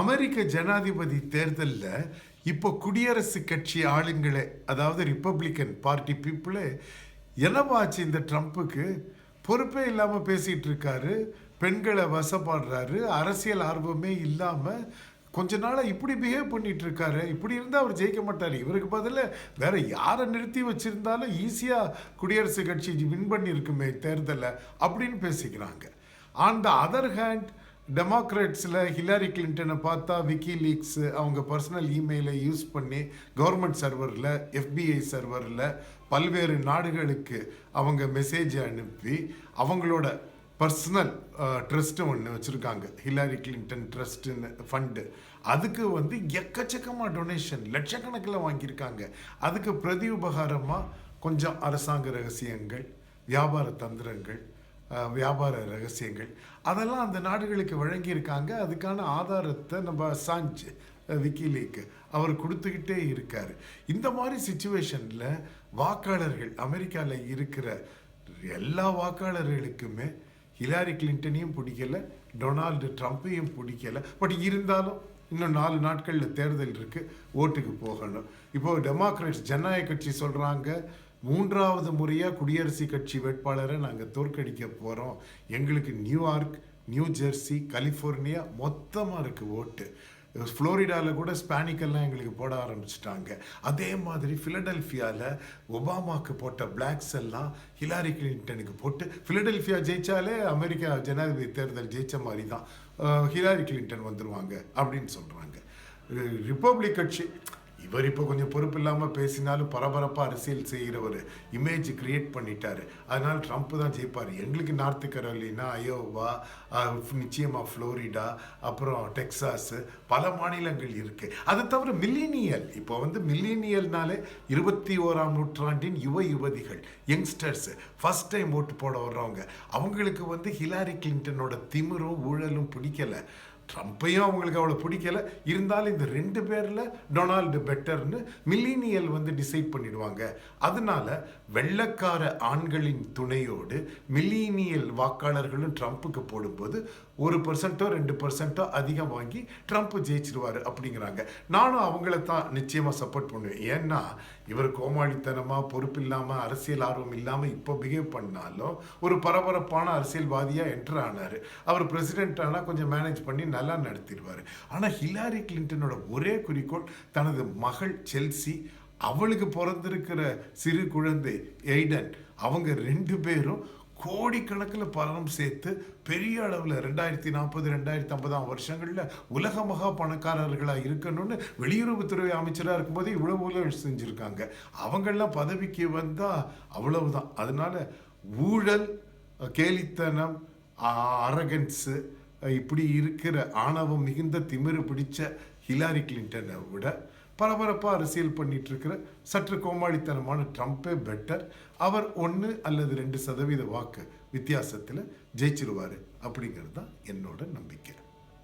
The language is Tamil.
அமெரிக்க ஜனாதிபதி தேர்தலில் இப்போ குடியரசு கட்சி ஆளுங்களே அதாவது ரிப்பப்ளிக்கன் பார்ட்டி பீப்புளே என்னவாச்சு இந்த ட்ரம்ப்புக்கு? பொறுப்பே இல்லாமல் பேசிகிட்டு இருக்காரு பெண்களை வசப்படுறாரு அரசியல் ஆர்வமே இல்லாமல் கொஞ்ச நாளாக இப்படி பிஹேவ் பண்ணிட்டு இருக்காரு. இப்படி இருந்தால் அவர் ஜெயிக்க மாட்டார். இவருக்கு பதில் வேற யாரை நிறுத்தி வச்சுருந்தாலும் ஈஸியாக குடியரசு கட்சி வின் பண்ணியிருக்குமே தேர்தலை அப்படின்னு பேசிக்கிறாங்க. ஆன் த அதர் ஹேண்ட் டெமோக்ராட்ஸில் ஹிலாரி கிளின்டனை பார்த்தா விக்கி லீக்ஸ் அவங்க பர்சனல் இமெயிலை யூஸ் பண்ணி கவர்மெண்ட் சர்வரில் எஃபிஐ சர்வரில் பல்வேறு நாடுகளுக்கு அவங்க மெசேஜ் அனுப்பி அவங்களோட பர்சனல் ட்ரஸ்ட்டு ஒன்று வச்சுருக்காங்க. ஹிலாரி கிளின்டன் ட்ரஸ்ட்டுன்னு ஃபண்டு அதுக்கு வந்து எக்கச்சக்கமாக டொனேஷன் லட்சக்கணக்கில் வாங்கியிருக்காங்க. அதுக்கு பிரதி உபகாரமாக கொஞ்சம் அரசாங்க ரகசியங்கள் வியாபார தந்திரங்கள் வியாபார ரகசியங்கள். அதெல்லாம் அந்த நாடுகளுக்கு வழங்கியிருக்காங்க. அதுக்கான ஆதாரத்தை நம்ம சாஞ்சு விக்கிலீக்கு அவர் கொடுத்துக்கிட்டே இருக்கார். இந்த மாதிரி சுச்சுவேஷனில் வாக்காளர்கள் அமெரிக்காவில் இருக்கிற எல்லா வாக்காளர்களுக்குமே ஹிலாரி கிளின்டனையும் பிடிக்கல டொனால்டு ட்ரம்ப்பையும் பிடிக்கல. பட் இருந்தாலும் இன்னும் நாலு நாட்களில் தேர்தல் இருக்குது ஓட்டுக்கு போகணும். இப்போது டெமோக்ராட்ஸ் ஜனநாயக கட்சி சொல்கிறாங்க மூன்றாவது முறையாக குடியரசுக் கட்சி வேட்பாளரை நாங்கள் தோற்கடிக்க போகிறோம் எங்களுக்கு நியூயார்க் நியூ ஜெர்சி கலிஃபோர்னியா மொத்தமாக இருக்குது ஓட்டு. ஃப்ளோரிடாவில் கூட ஸ்பானிக்கெல்லாம் எங்களுக்கு போட ஆரம்பிச்சிட்டாங்க. அதே மாதிரி ஃபிலடெல்ஃபியாவில் ஒபாமாவுக்கு போட்ட பிளாக்ஸ் எல்லாம் ஹிலாரி கிளின்டனுக்கு போட்டு ஃபிலடெல்ஃபியா ஜெயித்தாலே அமெரிக்கா ஜனாதிபதி தேர்தல் ஜெயித்த மாதிரி தான் ஹிலாரி கிளின்டன் வந்துடுவாங்க அப்படின்னு சொல்கிறாங்க ரிப்பப்ளிக் கட்சி இவர் இப்போ கொஞ்சம் பொறுப்பு இல்லாமல் பேசினாலும் பரபரப்பாக அரசியல் செய்கிற ஒரு இமேஜ் கிரியேட் பண்ணிட்டார். அதனால் ட்ரம்ப் தான் ஜெயிப்பார். எங்களுக்கு நார்த்து கரோலினா அயோவா நிச்சயமாக நிச்சயமா ஃப்ளோரிடா அப்புறம் டெக்ஸாஸு பல மாநிலங்கள் இருக்குது அதை தவிர மில்லினியல் இப்போ வந்து மில்லினியல்னாலே இருபத்தி ஓராம் நூற்றாண்டின் யுவ யுவதிகள் யங்ஸ்டர்ஸ் ஃபஸ்ட் டைம் ஓட்டு போட வர்றவங்க. அவங்களுக்கு வந்து ஹிலாரி கிளின்டனோட திமிரும் ஊழலும் பிடிக்கல. ட்ரம்ப்பையும் அவங்களுக்கு அவ்வளோ பிடிக்கல. இருந்தாலும் இந்த ரெண்டு பேரில் டொனால்டு பெட்டர்னு மில்லினியல் வந்து டிசைட் பண்ணிடுவாங்க. அதனால வெள்ளக்கார ஆண்களின் துணையோடு மில்லினியல் வாக்காளர்களும் ட்ரம்ப்புக்கு போடும்போது ஒரு பர்சன்ட்டோ ரெண்டு பர்சன்ட்டோ அதிகம் வாங்கி ட்ரம்ப் ஜெயிச்சிருவார் அப்படிங்கிறாங்க. நானும் அவங்கள தான் நிச்சயமாக சப்போர்ட் பண்ணுவேன். ஏன்னா இவர் கோமாளித்தனமாக பொறுப்பு இல்லாமல் அரசியல் ஆர்வம் இல்லாமல் இப்போ பிஹேவ் பண்ணாலும் ஒரு பரபரப்பான அரசியல்வாதியாக என்டர் ஆனார். அவர் பிரசிடென்ட் ஆனால் கொஞ்சம் மேனேஜ் பண்ணி நல்லா நடத்திடுவார். ஆனால் ஹிலாரி கிளின்டனோட ஒரே குறிக்கோள் தனது மகள் செல்சி அவளுக்கு பிறந்திருக்கிற சிறு குழந்தை எய்டன். அவங்க ரெண்டு பேரும் கோடிக்கணக்கில் பணம் சேர்த்து பெரிய அளவில் ரெண்டாயிரத்தி நாற்பது ரெண்டாயிரத்தி ஐம்பதாம் வருஷங்களில் உலக மகா பணக்காரர்களாக இருக்கணும்னு வெளியுறவுத்துறை அமைச்சராக இருக்கும்போது இவ்வளவு ஊழல் செஞ்சுருக்காங்க. அவங்கெல்லாம் பதவிக்கு வந்தால் அவ்வளவுதான். அதனால் ஊழல் கேலித்தனம் அரகன்ஸு இப்படி இருக்கிற ஆணவம் மிகுந்த திமிரு பிடிச்ச ஹிலாரி கிளின்டனை விட பரபரப்பாக அரசியல் பண்ணிட்டு இருக்கிற சற்று கோமாளித்தனமான ட்ரம்ப்பே பெட்டர் அவர் ஒன்று அல்லது ரெண்டு சதவீத வாக்கு வித்தியாசத்தில் ஜெயிச்சிருவார் அப்படிங்கிறது தான் என்னோட நம்பிக்கை.